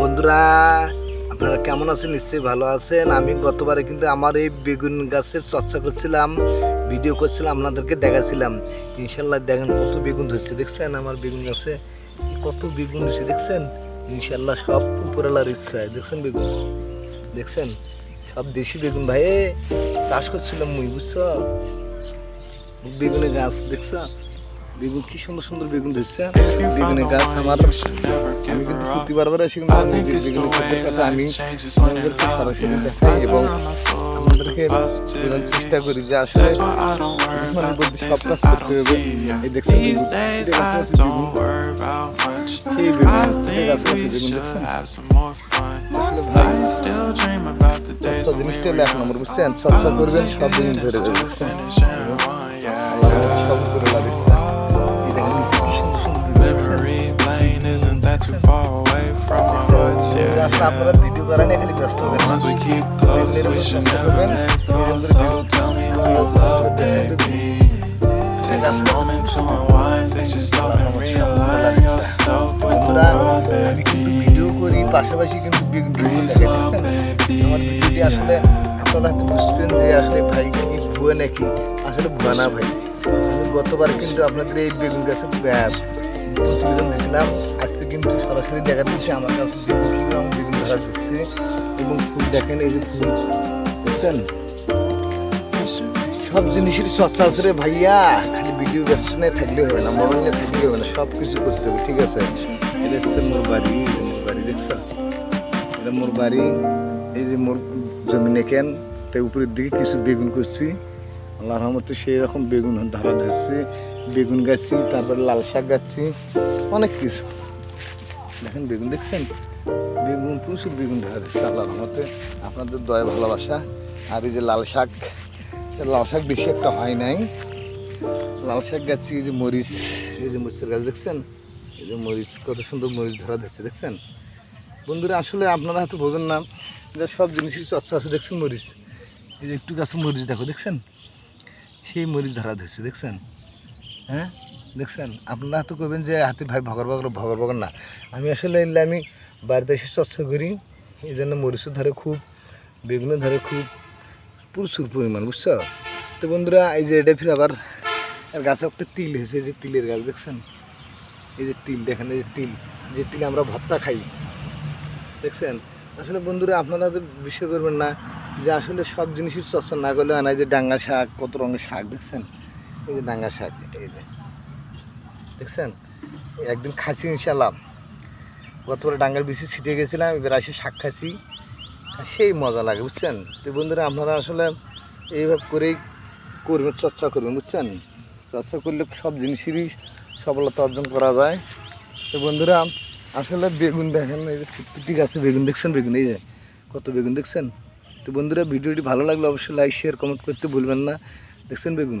বন্ধুরা, আপনারা কেমন আছেন? নিশ্চয়ই ভালো আছেন। আমি গতবারে কিন্তু আমার এই বেগুন গাছের চর্চা করছিলাম, ভিডিও করছিলাম, আপনাদেরকে দেখাছিলাম। ইনশাল্লাহ দেখেন কত বেগুন ধরছে, দেখছেন আমার বেগুন গাছে? কত বেগুন ধরছে, দেখছেন? ইনশাল্লাহ সব উপরওয়ালার ইচ্ছায় দেখছেন বেগুন? দেখছেন? সব দেশি বেগুন, ভাই। চাষ করছিলাম মুই, বুঝছ? বেগুনের গাছ, দেখছ? বেগুন কি সুন্দর সুন্দর বেগুন ধরছে। বেগুনের গাছ আমার, আমি কিন্তু প্রতিবার বার এসে কিন্তু বেগুনের কথা আমি এবং বোঝানোর চেষ্টা করি যে আসলে মানে সব কাজ করতে হবে। এই think গাছে we and realign yourself with the বন্ধুরা world, আমি কিন্তু. ভিডিও করি পাশাপাশি কিন্তু আমার আসলে আপনারা বুঝবেন যে আসলে ভাই কি ভুয়া নাকি? আসলে ভুয়া না ভাই। আমি গতবার কিন্তু আপনাদের এই বেগুন গাছে ব্যাস প্রতিবেদন দিয়েছিলাম। আজকে কিন্তু সরাসরি দেখা দিচ্ছে আমার কাছে ধরা দিচ্ছে এবং ফুল দেখেন, এই যে ফুল বুঝছেন সব জিনিসের চর্চা আছে রে ভাইয়া। ভিডিও ব্যস্ত নিয়ে থাকলে হবে না মোবাইল নিয়ে থাকলে হবে না সব কিছু করতে হবে, ঠিক আছে? এটা হচ্ছে মোর বাড়ি মোর বাড়ি, দেখছ? এটা মোর বাড়ি, এই যে মোর জমিনে কেন? তাই উপরের দিকে কিছু বেগুন করছি। আল্লাহ রহমতে সেই রকম বেগুন ধরা ধরছে, বেগুন গাছছি তারপরে লাল শাক গাছছি অনেক কিছু। দেখেন, বেগুন দেখছেন? বেগুন, প্রচুর বেগুন ধরা। দিচ্ছে আল্লাহ রহমতে আপনাদের দয়া, ভালোবাসা, আর এই যে লাল শাক লাল শাক বেশি একটা হয় নাই। লাল শাক গাছছি এই যে মরিচ, এই যে মরিচের গাছ দেখছেন? এই যে মরিচ, কত সুন্দর মরিচ ধরা দিচ্ছে দেখছেন? বন্ধুরা, আসলে আপনারা হয়তো বোঝেন না যে সব জিনিসই চর্চা আছে, দেখছেন মরিচ? এই যে একটু গাছে মরিচ দেখো, দেখছেন? সেই মরিচ ধরা ধরছে, দেখছেন? হ্যাঁ? দেখছেন, আপনারা তো করবেন যে হাতে ভাই ভগর ভগর ভগর ভগর না। আমি আসলে এলে আমি বাড়িতে এসে চর্চা করি। এই জন্য মরিচও ধরে খুব বেগুনও ধরে খুব প্রচুর পরিমাণ, বুঝছ? তো বন্ধুরা, এই যে এটা ফির আবার এর গাছে একটা তিল হয়েছে যে তিলের গাছ দেখছেন? এই যে তিল, দেখেন এই যে তিল যে তিল আমরা ভর্তা খাই। দেখছেন? আসলে বন্ধুরা, আপনারা তো বিশ্বাস করবেন না যে আসলে সব জিনিসের চর্চা না করলে আনা যে ডাঙ্গা শাক, কত রঙের শাক, দেখছেন? এই যে ডাঙ্গা শাক, এই যে। দেখছেন? একদিন খাসি ইনশাল্লাহ গতবার ডাঙ্গার বেশি ছিটে গেছিলাম, এবার এসে শাক খাসি সেই মজা লাগে, বুঝছেন? তো বন্ধুরা, আপনারা আসলে এইভাবে করেই করবেন, চর্চা করবেন, বুঝছেন? চর্চা করলে সব জিনিসেরই সফলতা অর্জন করা যায়। তো বন্ধুরা, আসলে বেগুন দেখেন, এই যে ফুটফুটি গাছে বেগুন দেখছেন, বেগুন, এই যে কত বেগুন দেখছেন? তো বন্ধুরা, ভিডিওটি ভালো লাগলে অবশ্যই লাইক শেয়ার কমেন্ট করতে ভুলবেন না। দেখছেন বেগুন?